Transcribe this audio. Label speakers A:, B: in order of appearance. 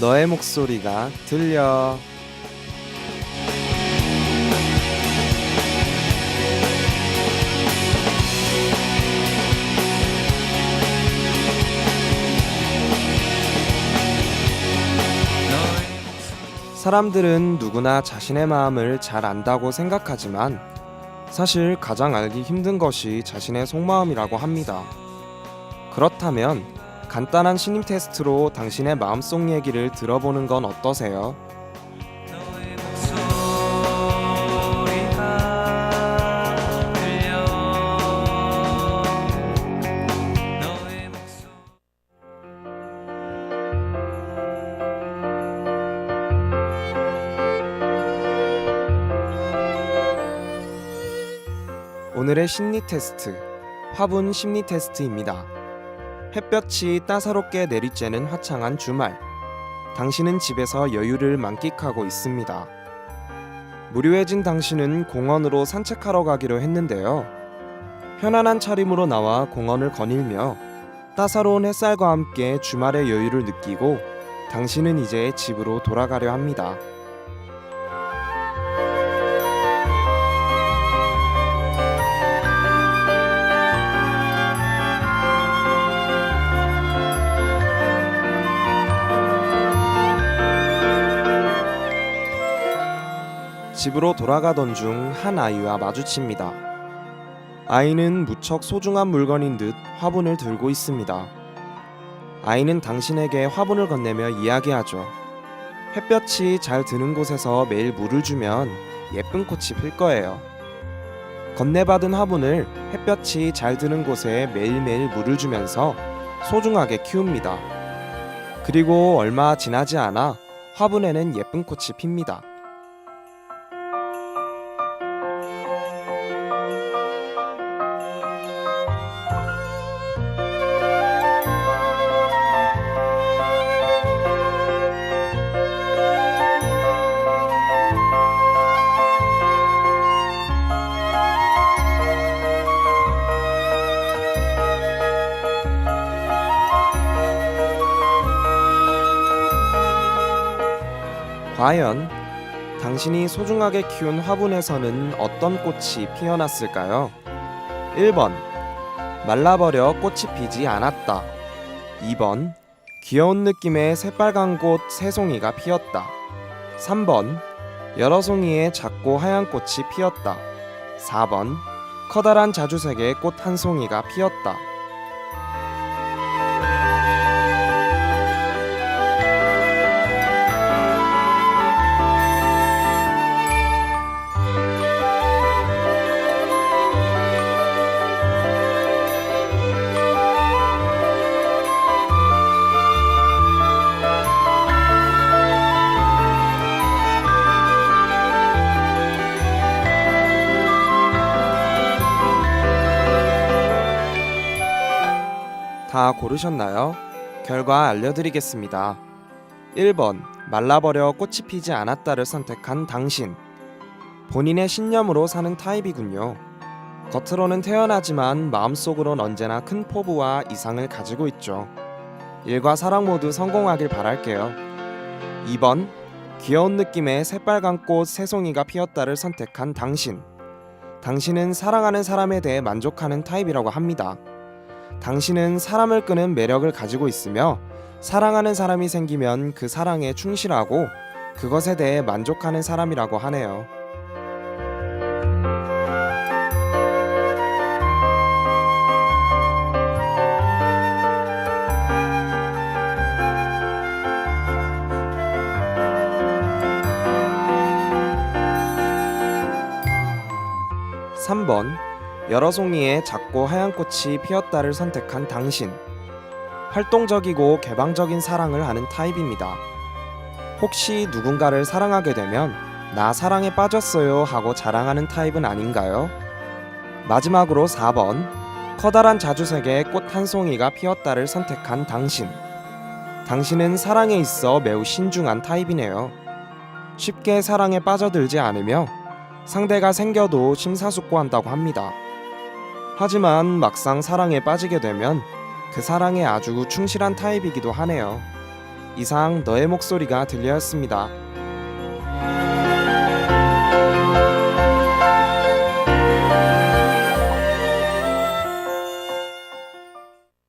A: 너의 목소리가 들려. 사람들은 누구나 자신의 마음을 잘 안다고 생각하지만 사실 가장 알기 힘든 것이 자신의 속마음이라고 합니다. 그렇다면 간단한 신임 테스트로 당신의 마음속 얘기를 들어보는 건 어떠세요? 오늘의 심리 테스트, 화분 심리 테스트입니다. 햇볕이 따사롭게 내리쬐는 화창한 주말. 당신은 집에서 여유를 만끽하고 있습니다. 무료해진 당신은 공원으로 산책하러 가기로 했는데요. 편안한 차림으로 나와 공원을 거닐며 따사로운 햇살과 함께 주말의 여유를 느끼고 당신은 이제 집으로 돌아가려 합니다. 집으로 돌아가던 중 한 아이와 마주칩니다. 아이는 무척 소중한 물건인 듯 화분을 들고 있습니다. 아이는 당신에게 화분을 건네며 이야기하죠. 햇볕이 잘 드는 곳에서 매일 물을 주면 예쁜 꽃이 필 거예요. 건네받은 화분을 햇볕이 잘 드는 곳에 매일매일 물을 주면서 소중하게 키웁니다. 그리고 얼마 지나지 않아 화분에는 예쁜 꽃이 핍니다. 과연 당신이 소중하게 키운 화분에서는 어떤 꽃이 피어났을까요? 1번 말라버려 꽃이 피지 않았다. 2번 귀여운 느낌의 새빨간 꽃세 송이가 피었다. 3번 여러 송이의 작고 하얀 꽃이 피었다. 4번 커다란 자주색의 꽃 한 송이가 피었다. 다 고르셨나요? 결과 알려드리겠습니다. 1번 말라버려 꽃이 피지 않았다를 선택한 당신. 본인의 신념으로 사는 타입이군요. 겉으로는 태연하지만 마음속으론 언제나 큰 포부와 이상을 가지고 있죠. 일과 사랑 모두 성공하길 바랄게요. 2번 귀여운 느낌의 새빨간 꽃 새송이가 피었다를 선택한 당신. 당신은 사랑하는 사람에 대해 만족하는 타입이라고 합니다. 당신은 사람을 끄는 매력을 가지고 있으며 사랑하는 사람이 생기면 그 사랑에 충실하고 그것에 대해 만족하는 사람이라고 하네요. 삼번 여러 송이의 작고 하얀 꽃이 피었다를 선택한 당신. 활동적이고 개방적인 사랑을 하는 타입입니다. 혹시 누군가를 사랑하게 되면 나 사랑에 빠졌어요 하고 자랑하는 타입은 아닌가요? 마지막으로 4번 커다란 자주색의 꽃 한 송이가 피었다를 선택한 당신. 당신은 사랑에 있어 매우 신중한 타입이네요. 쉽게 사랑에 빠져들지 않으며 상대가 생겨도 심사숙고한다고 합니다. 하지만 막상 사랑에 빠지게 되면 그 사랑에 아주 충실한 타입이기도 하네요. 이상 너의 목소리가 들려였습니다.